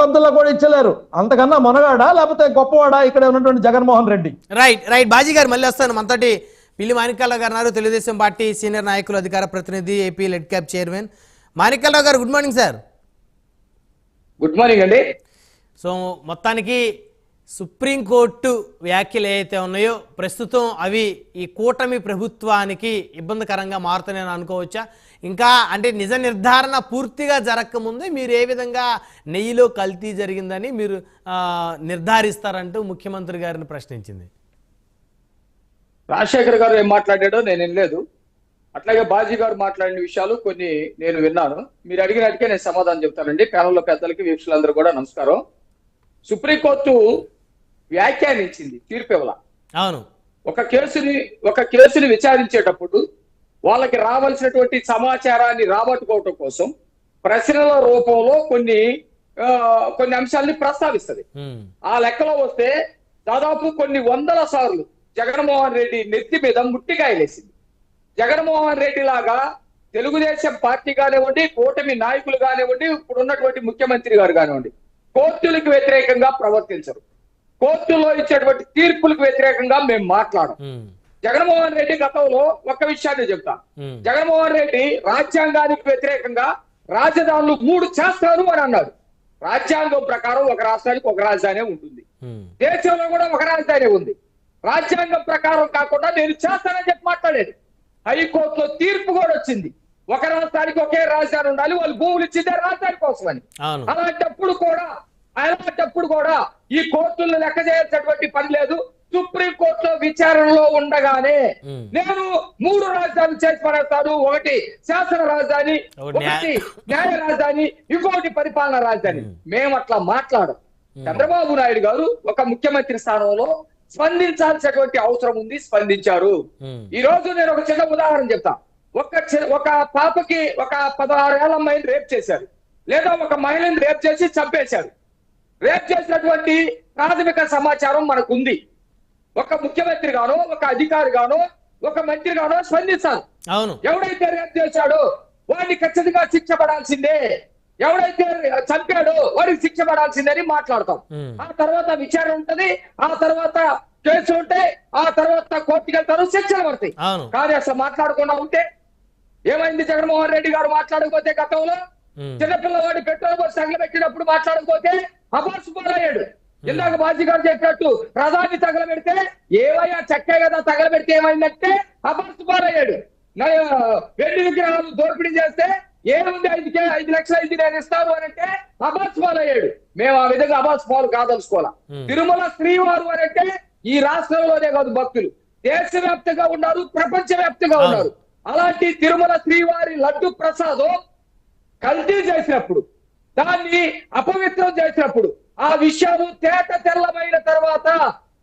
కంతుల్లో కూడా ఇచ్చలేరు. అంతకన్నా మనగాడా లేకపోతే గొప్పవాడా ఇక్కడ ఉన్నటువంటి జగన్మోహన్ రెడ్డి? రైట్ రైట్ బాజీ గారు మళ్ళీ వస్తాను. మనతోటి పిల్లి మాణిక్యాలరావు గారు ఉన్నారు. తెలుగుదేశం పార్టీ సీనియర్ నాయకులు అధికార ప్రతినిధి AP lead cap chairman Manikyalarao గారు good morning sir good morning అండి. సో మొత్తానికి సుప్రీంకోర్టు వ్యాఖ్యలు ఏవైతే ఉన్నాయో ప్రస్తుతం అవి ఈ కూటమి ప్రభుత్వానికి ఇబ్బందికరంగా మారుతున్నాయని అనుకోవచ్చా? ఇంకా అంటే నిజ నిర్ధారణ పూర్తిగా జరగకముందే మీరు ఏ విధంగా నెయ్యిలో కల్తీ జరిగిందని మీరు నిర్ధారిస్తారంటూ ముఖ్యమంత్రి గారిని ప్రశ్నించింది. రాజశేఖర్ గారు ఏం మాట్లాడాడో నేను వినలేదు. అట్లాగే బాజీ గారు మాట్లాడిన విషయాలు కొన్ని నేను విన్నాను. మీరు అడిగినట్టుగా నేను సమాధానం చెప్తానండి. ప్యానల్లో పెద్దలకి వీక్షలందరూ కూడా నమస్కారం. సుప్రీంకోర్టు వ్యాఖ్యానించింది తీర్పు ఇవ్వాల. అవును. ఒక కేసుని ఒక కేసుని విచారించేటప్పుడు వాళ్ళకి రావాల్సినటువంటి సమాచారాన్ని రాబట్టుకోవటం కోసం ప్రశ్నల రూపంలో కొన్ని కొన్ని అంశాలని ప్రస్తావిస్తుంది. ఆ లెక్కలో వస్తే దాదాపు కొన్ని వందల సార్లు జగన్మోహన్ రెడ్డి నెత్తి మీద ముట్టికాయలేసింది. జగన్మోహన్ రెడ్డి లాగా తెలుగుదేశం పార్టీ కానివ్వండి కూటమి నాయకులు కానివ్వండి ఇప్పుడు ఉన్నటువంటి ముఖ్యమంత్రి గారు కానివ్వండి కోర్టులకు వ్యతిరేకంగా ప్రవర్తించరు. కోర్టులో ఇచ్చేటువంటి తీర్పులకు వ్యతిరేకంగా మేము మాట్లాడం జగన్మోహన్ రెడ్డి గతంలో ఒక్క విషయాన్ని చెప్తా. జగన్మోహన్ రెడ్డి రాజ్యాంగానికి వ్యతిరేకంగా రాజధానులు మూడు చేస్తారు అని అన్నాడు. రాజ్యాంగం ప్రకారం ఒక రాష్ట్రానికి ఒక రాజధాని ఉంటుంది. దేశంలో కూడా ఒక రాజధాని ఉంది. రాజ్యాంగం ప్రకారం కాకుండా నేను చేస్తానని చెప్పి మాట్లాడాడు హైకోర్టులో తీర్పు కూడా వచ్చింది. ఒక రాష్ట్రానికి ఒకే రాజధాని ఉండాలి వాళ్ళు భూములు ఇచ్చిందే రాజధాని కోసమని. అలాంటప్పుడు కూడా అలాంటప్పుడు కూడా ఈ కోర్టులను లెక్క చేయాల్సినటువంటి పని లేదు. సుప్రీం కోర్టులో విచారణలో ఉండగానే. నేను మూడు రాజధానులు చేసి పడేస్తాను. ఒకటి శాసన రాజధాని ఒకటి న్యాయ- రాజధాని ఇంకొకటి పరిపాలన రాజధాని. మేము. అట్లా మాట్లాడం చంద్రబాబు నాయుడు గారు ఒక ముఖ్యమంత్రి స్థానంలో స్పందించాల్సినటువంటి అవసరం ఉంది స్పందించారు. ఈ రోజు నేను ఒక చిన్న ఉదాహరణ చెప్తా. ఒక ఒక పాపకి ఒక పదహారు ఏళ్ళ అమ్మాయిని రేప్ చేశారు. లేదా ఒక మహిళని రేప్ చేసి చంపేశారు. రేప్ చేసినటువంటి ప్రాథమిక సమాచారం మనకు ఉంది ఒక ముఖ్యమంత్రి గానో ఒక అధికారి గానో ఒక మంత్రి గానో స్పందిస్తారు అవును. ఎవడైతే రేప్ చేశాడో వాడిని ఖచ్చితంగా శిక్ష పడాల్సిందే. ఎవడైతే చంపాడో వాడికి శిక్ష పడాల్సిందే అని మాట్లాడతాం. ఆ తర్వాత విచారణ ఉంటది ఆ తర్వాత కేసు ఉంటే ఆ తర్వాత కోర్టుకి వెళ్తారు శిక్షలు పడతాయి. కానీ అసలు మాట్లాడకుండా ఉంటే ఏమైంది జగన్మోహన్ రెడ్డి గారు మాట్లాడకపోతే గతంలో? చిన్నపిల్లవాడి పెట్రోల్ బస్ తగలబెట్టినప్పుడు మాట్లాడకపోతే అబార్స్ పాలయ్యాడు ఇందాక బాజీ గారు చెప్పినట్టు ప్రధాని తగలబెడితే ఏవయ్యా చక్కే కదా తగలబెడితే ఏమైందంటే అబార్స్ పాలయ్యాడు నా- వెండి విగ్రహాలు దోపిడీ చేస్తే ఏముంది ఐదుకే ఐదు లక్షలు ఐదు నేను ఇస్తాను అని అంటే అబార్స్ పాలయ్యాడు మేము ఆ విధంగా అబార్స్ పాలు కాదలుచుకోవాలా. తిరుమల శ్రీవారు అని అంటే ఈ రాష్ట్రంలోనే కాదు భక్తులు. దేశవ్యాప్తంగా ఉన్నారు ప్రపంచ వ్యాప్తంగా. ఉన్నారు. అలాంటి తిరుమల శ్రీవారి లడ్డు ప్రసాదం కల్తీ చేసినప్పుడు దాన్ని అపవిత్రం చేసినప్పుడు ఆ విషయము తేట తెల్లమైన తర్వాత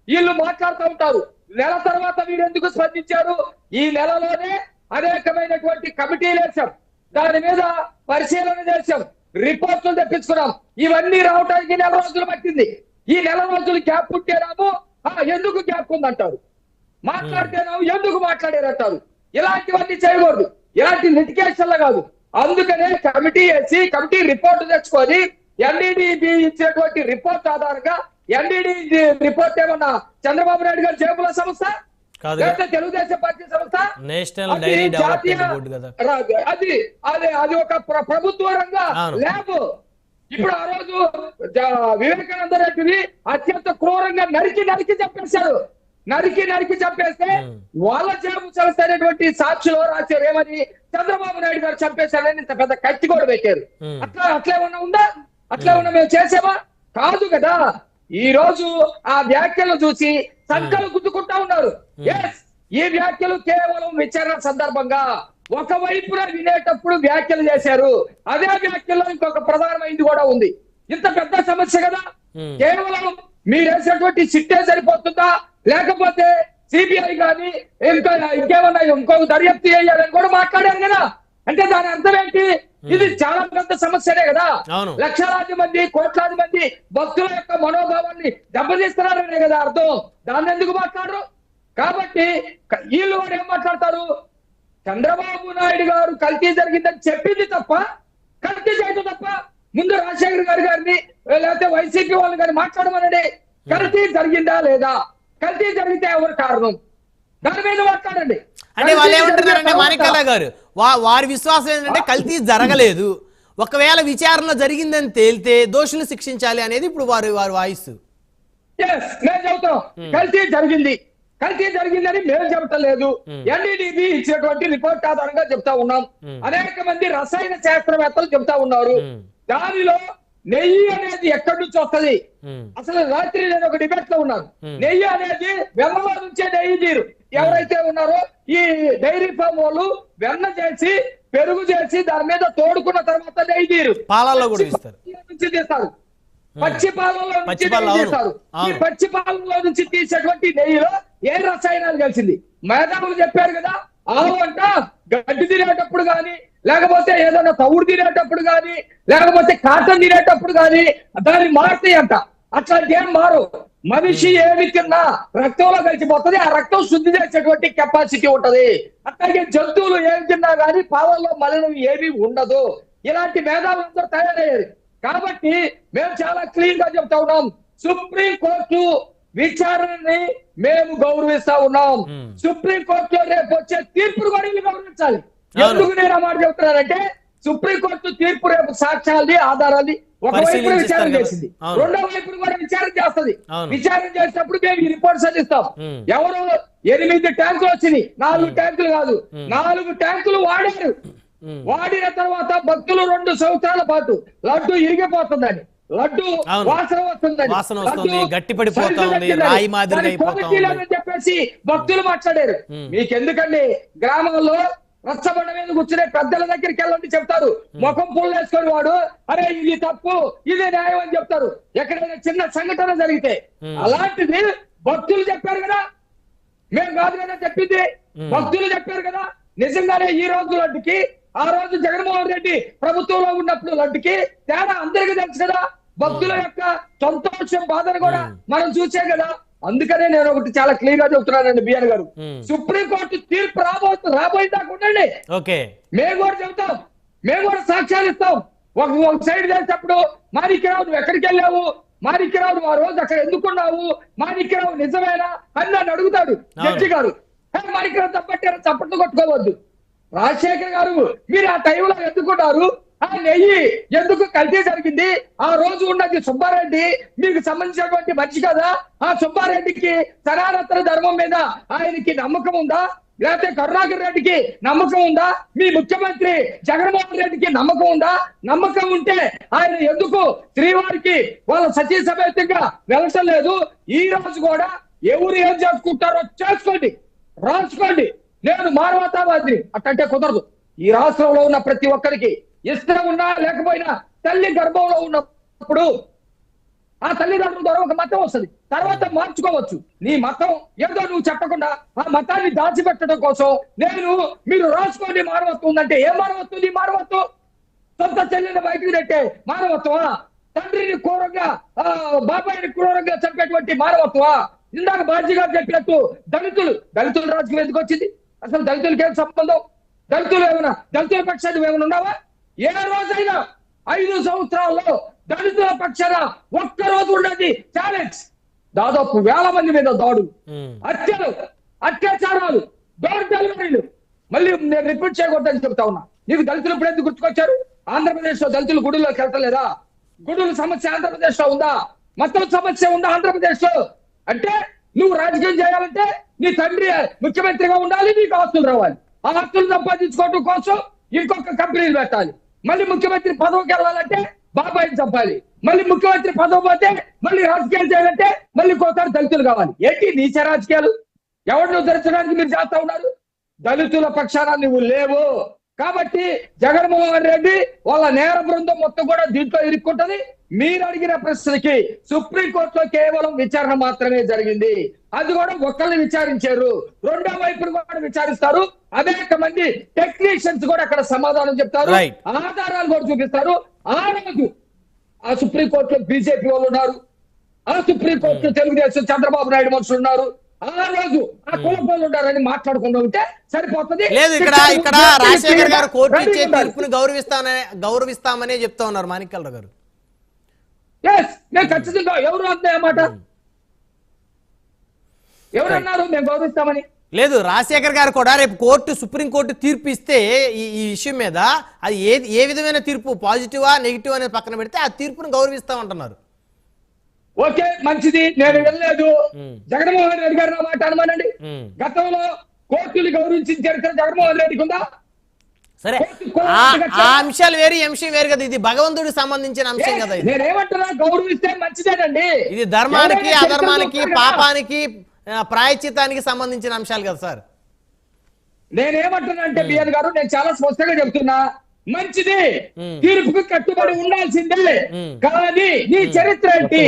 వీళ్ళు మాట్లాడుతూ ఉంటారు. నెల తర్వాత వీరెందుకు స్పందించారు ఈ నెలలోనే అనేకమైనటువంటి కమిటీలు వేశాం. దాని మీద పరిశీలన చేశాం. రిపోర్టులు తెప్పించుకున్నాం. ఇవన్నీ రావడానికి నెల రోజులు పట్టింది. ఈ నెల రోజులు గ్యాప్ ఉంటేనేమో "ఆ, ఎందుకు గ్యాప్ ఉందంటారు? మాట్లాడితేనాము ఎందుకు మాట్లాడారంటారు? ఇలాంటివన్నీ చేయకూడదు. ఇలాంటి లిటికేషన్లు కాదు. అందుకనే కమిటీ వేసి కమిటీ రిపోర్ట్ తెచ్చుకొని ఎన్డీడీ ఇచ్చినటువంటి రిపోర్ట్ ఆధారంగా ఎన్డీడీ రిపోర్ట్ ఏమన్నా చంద్రబాబు నాయుడు గారి జేబుల సంస్థ? తెలుగుదేశం పార్టీ సంస్థ? నేషనల్ అది అది అది ఒక ప్ర- ప్రభుత్వ రంగ. ల్యాబ్. ఇప్పుడు ఆ రోజు వివేకానంద రెడ్డిని అత్యంత క్రూరంగా నరికి నరికి చంపేశారు. నరికి నరికి చంపేస్తే. వాళ్ళ చేపు చలుస్తైనటువంటి సాక్షులు రాశారు? ఏమని? చంద్రబాబు నాయుడు గారు చంపేశారని ఇంత పెద్ద కత్తి కూడా పెట్టారు. అట్లా అట్లే ఉన్నా ఉందా? అట్లే ఉన్నా మేము చేసామా? కాదు కదా. ఈ రోజు ఆ వ్యాఖ్యలు చూసి సంఖ్యలు గుద్దుకుంటా ఉన్నారు. ఈ వ్యాఖ్యలు కేవలం విచారణ సందర్భంగా ఒకవైపున వినేటప్పుడు వ్యాఖ్యలు చేశారు. అదే వ్యాఖ్యలో ఇంకొక ప్రధానమైనది కూడా ఉంది. ఇంత పెద్ద సమస్య కదా. కేవలం మీరు వేసేటువంటి సిట్టే సరిపోతుందా? లేకపోతే సిబిఐ కానీ ఇంకా ఇంకేమన్నా ఇంకొక దర్యాప్తు చేయాలని కూడా మాట్లాడారు కదా. అంటే దాని అర్థం ఏంటి? ఇది చాలా పెద్ద సమస్యనే కదా. లక్షలాది మంది కోట్లాది మంది భక్తుల యొక్క మనోభావాన్ని దెబ్బతీస్తున్నారనే కదా అర్థం. దాన్ని ఎందుకు మాట్లాడరు? కాబట్టి వీళ్ళు కూడా ఏం మాట్లాడతారు? చంద్రబాబు నాయుడు గారు కల్తీ జరిగిందని చెప్పింది తప్ప కల్తీ చేయడం తప్ప ముందు రాజశేఖర్ గారి గారిని లేకపోతే వైసీపీ వాళ్ళు గారిని మాట్లాడమనండి. కల్తీ జరిగిందా లేదా? కల్తీ జరిగితే ఎవరు కారణం? దాని మీద మాట్లాడండి. అంటే వాళ్ళు ఏమంటున్నారంటే మాణిక్యాల గారు వారి విశ్వాసం ఏంటంటే కల్తీ జరగలేదు. ఒకవేళ విచారణ జరిగిందని తేలితే దోషులు శిక్షించాలి అనేది ఇప్పుడు వారు వారు వాయిస్తు మేము చెబుతాం. కల్తీ జరిగింది. కల్తీ జరిగిందని మేము చెప్పటం లేదు ఎన్డీడీబీ ఇచ్చినటువంటి రిపోర్ట్ ఆధారంగా చెప్తా ఉన్నాం. అనేక మంది రసాయన శాస్త్రవేత్తలు చెప్తా ఉన్నారు. Hmm. దానిలో నెయ్యి అనేది ఎక్కడి నుంచి వస్తది? అసలు రాత్రి నేను ఒక డిబేట్లో ఉన్నాను. నెయ్యి అనేది వెన్నలో నుంచే నెయ్యి తీరు. ఎవరైతే ఉన్నారో ఈ డైరీ ఫామ్ వాళ్ళు వెన్న చేసి పెరుగు చేసి దాని మీద తోడుకున్న తర్వాత నెయ్యి తీరు. పాలల్లో కూడా. పాలలో నుంచి తీస్తారు. పచ్చి పాలలో నుంచి. తీస్తారు. ఈ. పచ్చి పాలలో నుంచి తీసేటువంటి నెయ్యిలో ఏ రసాయనాలు కలిసింది మేధావులు చెప్పారు కదా ఆవు అంట గడ్డి తినేటప్పుడు గాని లేకపోతే ఏదైనా తవుడు తినేటప్పుడు గాని లేకపోతే కాటన్ తినేటప్పుడు గాని దాన్ని మారుతాయి అంట అట్లాంటి ఏం మారు. మనిషి ఏమి తిన్నా రక్తంలో కలిసిపోతుంది ఆ రక్తం శుద్ధి చేసేటువంటి కెపాసిటీ ఉంటది. అట్లాగే జంతువులు ఏమి తిన్నా గానీ పాలల్లో మలినం ఏమీ ఉండదు. ఇలాంటి మేధావులందరూ తయారయ్యారు. కాబట్టి మేము చాలా క్లీన్గా చెప్తా ఉన్నాం. సుప్రీం కోర్టు విచారణని మేము గౌరవిస్తా ఉన్నాం. సుప్రీం కోర్టులో రేపు వచ్చే తీర్పును కూడా గౌరవించాలి. ఎందుకు నేను మాట చెప్తున్నానంటే సుప్రీం కోర్టు తీర్పు రేపు సాక్ష్యాల్ని ఆధారాల్ని ఒకవైపు విచారణ. చేసింది. రెండో వైపు కూడా విచారణ చేస్తది. విచారణ చేసినప్పుడు మేము ఈ రిపోర్ట్స్ అందిస్తాం. ఎవరు? ఎనిమిది ట్యాంకులు వచ్చినాయి. నాలుగు ట్యాంకులు కాదు. నాలుగు ట్యాంకులు వాడారు. వాడిన తర్వాత భక్తులు రెండు సంవత్సరాల పాటు లడ్డు ఇరిగిపోతుందని. లడ్డు. వాసన వస్తుందని. వాసన వస్తుంది, ఉంది, దక్కిందని, రాయి మాదిరిగా చెప్పేసి భక్తులు మాట్లాడారు. మీకెందుకండి? గ్రామాల్లో రచ్చబండ మీద కూర్చునే పెద్దల దగ్గరికి వెళ్ళండి చెప్తారు. ముఖం పుల్ల వేసుకొని వాడు అరే ఇది తప్పు ఇది న్యాయం అని చెప్తారు. ఎక్కడైనా చిన్న సంఘటన జరిగితే. అలాంటిది భక్తులు చెప్పారు కదా. మేము కాదు కదా చెప్పింది. భక్తులు చెప్పారు కదా. నిజంగానే ఈ రోజు లడ్డుకి ఆ రోజు జగన్మోహన్ రెడ్డి ప్రభుత్వంలో ఉన్నప్పుడు లడ్డుకి తేడా అందరికీ తెలుసు కదా. భక్తుల యొక్క సంతోషం బాధను కూడా మనం చూసే కదా. అందుకనే నేను ఒకటి చాలా క్లియర్గా చెప్తున్నానండి బిఎన్ గారు. సుప్రీంకోర్టు తీర్పు రాబో రాబోయేదాకా ఉండండి. ఓకే. మేము కూడా చెబుతాం. మేము కూడా సాక్ష్యాలు ఇస్తాం. ఒక ఒక సైడ్ చేసేటప్పుడు మాణిక్యరావు నువ్వు ఎక్కడికి వెళ్ళావు? మాణిక్యరావు నువ్వు ఆ రోజు అక్కడ ఎందుకున్నావు మాణిక్యరావు నిజమేనా? అని నన్ను అడుగుతాడు జడ్జి గారు. "హే, మాణిక్యరావు తప్పట్టారు చప్పట్లు కొట్టుకోవద్దు. రాజశేఖర్ గారు మీరు ఆ టైంలో ఎందుకున్నారు ఆ నెయ్యి ఎందుకు కల్తీ జరిగింది? ఆ రోజు ఉన్నది సుబ్బారెడ్డి. మీకు సంబంధించినటువంటి మనిషి కదా. ఆ సుబ్బారెడ్డికి సనాతన ధర్మం మీద ఆయనకి నమ్మకం ఉందా? లేకపోతే కరుణాకర్ రెడ్డికి నమ్మకం ఉందా? మీ ముఖ్యమంత్రి జగన్మోహన్ రెడ్డికి నమ్మకం ఉందా? నమ్మకం ఉంటే ఆయన ఎందుకు శ్రీవారికి వాళ్ళ సతీ సమేతంగా వెళ్ళటం లేదు? ఈ రోజు కూడా ఎవరు ఏం చేసుకుంటారో చేసుకోండి. రాసుకోండి. నేను మానవతావాదిని. అట్టంటే కుదరదు. ఈ రాష్ట్రంలో ఉన్న ప్రతి ఒక్కరికి ఇష్టం ఉన్నా లేకపోయినా తల్లి గర్భంలో ఉన్నప్పుడు ఆ తల్లిదండ్రుల ద్వారా ఒక మతం వస్తుంది. తర్వాత మార్చుకోవచ్చు. నీ మతం ఏదో నువ్వు చెప్పకుండా ఆ మతాన్ని దాచిపెట్టడం కోసం నేను మీరు రాసుకోండి మారవత్వం ఉందంటే ఏ మారవత్వం నీ మానవత్వం. సొంత చెల్లిని బయటకు పెట్టే మానవత్వమా? తండ్రిని క్రూరంగా ఆ, బాబాయిని క్రూరంగా చంపేటువంటి మానవత్వమా? ఇందాక బాజీ గారు చెప్పినట్టు దళితులు దళితుల రాజకీయం ఎందుకు వచ్చింది? అసలు దళితులకి ఏం సంబంధం? దళితులు ఏమైనా దళితుల పక్షాన్ని ఏమైనా ఉన్నావా? ఏ రోజైనా ఐదు సంవత్సరాల్లో దళితుల పక్షాన ఒక్క రోజు ఉండేది ఛాలెంజ్ దాదాపు వేల మంది మీద దాడులు ఉమ్. హత్యలు అత్యాచారాలు డోర్ డెలివరీలు. మళ్ళీ నేను రిపీట్ చేయకూడదని చెప్తా ఉన్నా. నీకు దళితులు ఇప్పుడు ఎందుకు గుర్తుకొచ్చారు? ఆంధ్రప్రదేశ్లో దళితులు గుడిలోకి వెళ్ళలేదా గుడుల సమస్య ఆంధ్రప్రదేశ్లో ఉందా? మతం సమస్య ఉందా ఆంధ్రప్రదేశ్లో అంటే నువ్వు రాజకీయం చేయాలంటే నీ తండ్రి ముఖ్యమంత్రిగా ఉండాలి నీకు ఆస్తులు రావాలి. ఆ ఆస్తులు సంపాదించుకోవడం కోసం ఇంకొక కంపెనీలు పెట్టాలి. మళ్ళీ ముఖ్యమంత్రి పదవికి వెళ్ళాలంటే బాబాయ్ చంపాలి. మళ్ళీ ముఖ్యమంత్రి పదవి పోతే మళ్ళీ రాజకీయాలు చేయాలంటే మళ్ళీ ఇంకోసారి దళితులు కావాలి. ఏంటి నీచ రాజకీయాలు? ఎవరిని ఉద్ధరించడానికి మీరు చేస్తా ఉన్నారు? దళితుల పక్షాన నువ్వు లేవు. కాబట్టి జగన్మోహన్ రెడ్డి వాళ్ళ నేర బృందం మొత్తం కూడా దీంట్లో ఇరుక్కుంటది. మీరు అడిగిన ప్రశ్నకి సుప్రీంకోర్టులో కేవలం విచారణ మాత్రమే జరిగింది. అది కూడా ఒక్కరిని విచారించారు. రెండో వైపును కూడా విచారిస్తారు. అనేక మంది టెక్నీషియన్స్ కూడా అక్కడ సమాధానం చెప్తారు. ఆధారాలు కూడా చూపిస్తారు. ఆ రోజు ఆ సుప్రీంకోర్టులో బీజేపీ వాళ్ళు ఉన్నారు. ఆ సుప్రీంకోర్టులో తెలుగుదేశం చంద్రబాబు నాయుడు మనుషులు ఉన్నారు. ఆ రోజు ఆ కులపోలు ఉంటారని మాట్లాడకుండా ఉంటే సరిపోతుంది. లేదు ఇక్కడ ఇక్కడ రాజశేఖర్ గారు కోర్టు ఇచ్చే. తీర్పుని గౌరవిస్తామనే గౌరవిస్తామనే చెప్తా ఉన్నారు మాణిక్యాలరావు గారు. Yes, నేను ఖచ్చితంగా ఎవరు అంతే మాట? ఎవరు అన్నారు మేము గౌరవిస్తామని? లేదు రాజశేఖర్ గారు కూడా రేపు కోర్టు సుప్రీంకోర్టు తీర్పు ఇస్తే ఈ ఈ విషయం మీద అది ఏ ఏ విధమైన తీర్పు పాజిటివా నెగిటివ్ అనేది పక్కన పెడితే ఆ తీర్పును గౌరవిస్తామంటున్నారు. ఓకే మంచిది నేను వెళ్ళలేదు. జగన్మోహన్ రెడ్డి గారు నా మాట అనమానండి. గతంలో కోర్టులు గౌరవించిన చరిత్ర జగన్మోహన్ రెడ్డికి ఉందా? సరే. ఆ అంశాలు వేరు ఈ అంశం వేరు కదా. ఇది భగవంతుడికి సంబంధించిన అంశం కదా ఇది. నేనేమంటున్నా గౌరవిస్తే మంచిదేనండి. ఇది ధర్మానికి అధర్మానికి. పాపానికి ఆ, ప్రాయశ్చిత్తానికి సంబంధించిన అంశాలు కదా సార్. నేనేమంటున్నా అంటే బిఎన్ గారు నేను చాలా స్పష్టంగా చెప్తున్నా. మంచిది. తీర్పుకు కట్టుబడి ఉండాల్సిందే. కానీ నీ చరిత్ర ఏంటి.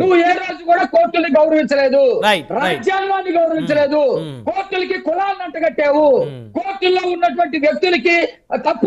నువ్వు ఏ రోజు కూడా కోర్టుని గౌరవించలేదు. రాజ్యాంగాన్ని గౌరవించలేదు. కోర్టులకి కులాలను అంటగట్టావు. కోర్టుల్లో ఉన్నటువంటి వ్యక్తులకి తప్పులు